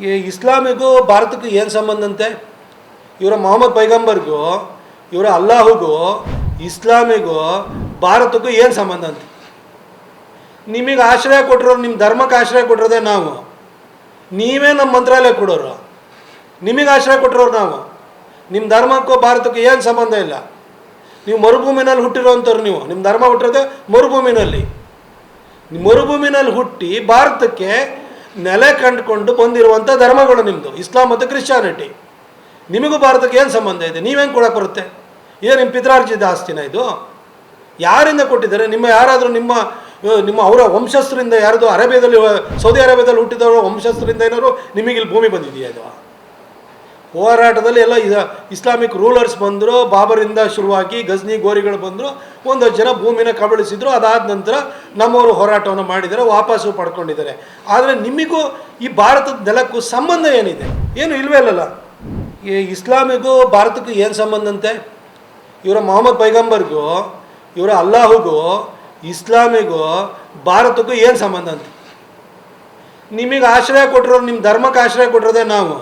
ಈ ಇಸ್ಲಾಮಿಗೂ ಭಾರತಕ್ಕೂ ಏನು ಸಂಬಂಧ ಅಂತೆ? ಇವರ ಮೊಹಮ್ಮದ್ ಪೈಗಂಬರ್ಗೂ, ಇವರ ಅಲ್ಲಾಹುಗೂ, ಇಸ್ಲಾಮಿಗೂ, ಭಾರತಕ್ಕೂ ಏನು ಸಂಬಂಧ ಅಂತೆ? ನಿಮಗೆ ಆಶ್ರಯ ಕೊಟ್ಟಿರೋರು ನಿಮ್ಮ ಧರ್ಮಕ್ಕೆ ಆಶ್ರಯ ಕೊಟ್ಟಿರೋದೇ ನಾವು. ನೀವೇ ನಮ್ಮ ಮಂತ್ರಾಲಯ ಕೊಡೋರು. ನಿಮಗೆ ಆಶ್ರಯ ಕೊಟ್ಟಿರೋರು ನಾವು. ನಿಮ್ಮ ಧರ್ಮಕ್ಕೂ ಭಾರತಕ್ಕೂ ಏನು ಸಂಬಂಧ ಇಲ್ಲ. ನೀವು ಮರುಭೂಮಿನಲ್ಲಿ ಹುಟ್ಟಿರೋವಂಥವ್ರು ನೀವು. ನಿಮ್ಮ ಧರ್ಮ ಹುಟ್ಟಿರೋದೇ ಮರುಭೂಮಿನಲ್ಲಿ. ಮರುಭೂಮಿನಲ್ಲಿ ಹುಟ್ಟಿ ಭಾರತಕ್ಕೆ ನೆಲೆ ಕಂಡುಕೊಂಡು ಬಂದಿರುವಂಥ ಧರ್ಮಗಳು ನಿಮ್ಮದು ಇಸ್ಲಾಂ ಮತ್ತು ಕ್ರಿಶ್ಚಿಯಾನಿಟಿ. ನಿಮಗೂ ಭಾರತಕ್ಕೆ ಏನು ಸಂಬಂಧ ಇದೆ? ನೀವೇನು ಕೊಡಕ್ಕೆ ಬರುತ್ತೆ? ಏನು ನಿಮ್ಮ ಪಿತ್ರಾರ್ಜಿತ ಆಸ್ತಿನ ಇದು? ಯಾರಿಂದ ಕೊಟ್ಟಿದ್ದಾರೆ? ನಿಮ್ಮ ಯಾರಾದರೂ ನಿಮ್ಮ ನಿಮ್ಮ ಅವರ ವಂಶಸ್ಥರಿಂದ ಯಾರ್ದು ಅರೇಬಿಯಾದಲ್ಲಿ, ಸೌದಿ ಅರೇಬಿಯಾದಲ್ಲಿ ಹುಟ್ಟಿದವರ ವಂಶಸ್ಥರಿಂದ ಏನಾದ್ರು ನಿಮಗೆ ಇಲ್ಲಿ ಭೂಮಿ ಬಂದಿದೆಯಾ ಇದು? ಹೋರಾಟದಲ್ಲಿ ಎಲ್ಲ ಇಸ್ಲಾಮಿಕ್ ರೂಲರ್ಸ್ ಬಂದರು, ಬಾಬರಿಂದ ಶುರುವಾಗಿ ಗಜ್ನಿ ಗೋರಿಗಳು ಬಂದರು ಒಂದಷ್ಟು ಜನ ಭೂಮಿನ ಕಬಳಿಸಿದ್ರು, ಅದಾದ ನಂತರ ನಮ್ಮವರು ಹೋರಾಟವನ್ನು ಮಾಡಿದ್ದಾರೆ ವಾಪಸ್ಸು ಪಡ್ಕೊಂಡಿದ್ದಾರೆ. ಆದರೆ ನಿಮಗೂ ಈ ಭಾರತದ ನೆಲಕ್ಕೂ ಸಂಬಂಧ ಏನಿದೆ? ಏನು ಇಲ್ವೇ ಇಲ್ಲಲ್ಲ. ಈ ಇಸ್ಲಾಮಿಗೂ, ಭಾರತಕ್ಕೂ ಏನು ಸಂಬಂಧ ಅಂತೆ? ಇವರ ಮೊಹಮ್ಮದ್ ಪೈಗಂಬರ್ಗೂ, ಇವರ ಅಲ್ಲಾಹುಗೂ, ಇಸ್ಲಾಮಿಗೂ, ಭಾರತಕ್ಕೂ ಏನು ಸಂಬಂಧ ಅಂತ? ನಿಮಗೆ ಆಶ್ರಯ ಕೊಟ್ಟಿರೋರು ನಿಮ್ಮ ಧರ್ಮಕ್ಕೆ ಆಶ್ರಯ ಕೊಟ್ಟಿರೋದೇ ನಾವು.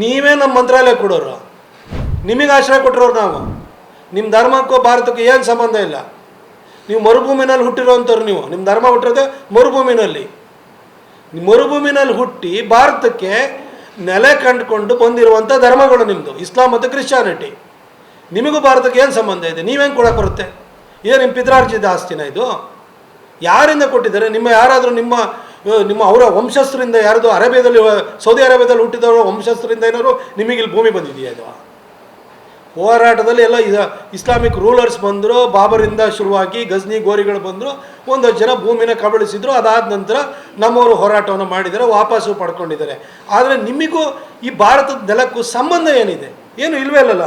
ನೀವೇ ನಮ್ಮ ಮಂತ್ರಾಲಯ ಕೊಡೋರು. ನಿಮಗೆ ಆಶ್ರಯ ಕೊಟ್ಟಿರೋರು ನಾವು. ನಿಮ್ಮ ಧರ್ಮಕ್ಕೂ ಭಾರತಕ್ಕೂ ಏನು ಸಂಬಂಧ ಇಲ್ಲ. ನೀವು ಮರುಭೂಮಿನಲ್ಲಿ ಹುಟ್ಟಿರೋವಂಥವ್ರು ನೀವು. ನಿಮ್ಮ ಧರ್ಮ ಹುಟ್ಟಿರೋದೇ ಮರುಭೂಮಿನಲ್ಲಿ. ಮರುಭೂಮಿನಲ್ಲಿ ಹುಟ್ಟಿ ಭಾರತಕ್ಕೆ ನೆಲೆ ಕಂಡುಕೊಂಡು ಬಂದಿರುವಂಥ ಧರ್ಮಗಳು ನಿಮ್ಮದು ಇಸ್ಲಾಂ ಮತ್ತು ಕ್ರಿಶ್ಚಿಯಾನಿಟಿ. ನಿಮಗೂ ಭಾರತಕ್ಕೆ ಏನು ಸಂಬಂಧ ಇದೆ? ನೀವೇನು ಕೊಡೋಕೆ ಬರುತ್ತೆ? ಏನು ನಿಮ್ಮ ಪಿತ್ರಾರ್ಜಿತ ಆಸ್ತಿನ ಇದು? ಯಾರಿಂದ ಕೊಟ್ಟಿದ್ದಾರೆ? ನಿಮ್ಮ ಯಾರಾದರೂ ನಿಮ್ಮ ನಿಮ್ಮ ಅವರ ವಂಶಸ್ಥರಿಂದ ಯಾರದು ಅರೇಬಿಯಾದಲ್ಲಿ ಸೌದಿ ಅರೇಬಿಯಾದಲ್ಲಿ ಹುಟ್ಟಿದವರ ವಂಶಸ್ಥರಿಂದ ಏನಾದ್ರು ನಿಮಗೆ ಇಲ್ಲಿ ಭೂಮಿ ಬಂದಿದೆಯಾ ಇದು? ಹೋರಾಟದಲ್ಲಿ ಎಲ್ಲ ಇಸ್ಲಾಮಿಕ್ ರೂಲರ್ಸ್ ಬಂದರು, ಬಾಬರಿಂದ ಶುರುವಾಗಿ ಗಜ್ನಿ ಗೋರಿಗಳು ಬಂದರು, ಒಂದು ಜನ ಭೂಮಿನ ಕಬಳಿಸಿದ್ರು, ಅದಾದ ನಂತರ ನಮ್ಮವರು ಹೋರಾಟವನ್ನು ಮಾಡಿದ್ದಾರೆ, ವಾಪಸ್ಸು ಪಡ್ಕೊಂಡಿದ್ದಾರೆ. ಆದರೆ ನಿಮಗೂ ಈ ಭಾರತದ ನೆಲಕ್ಕೂ ಸಂಬಂಧ ಏನಿದೆ? ಏನು ಇಲ್ಲವೇ ಇಲ್ಲಲ್ಲ?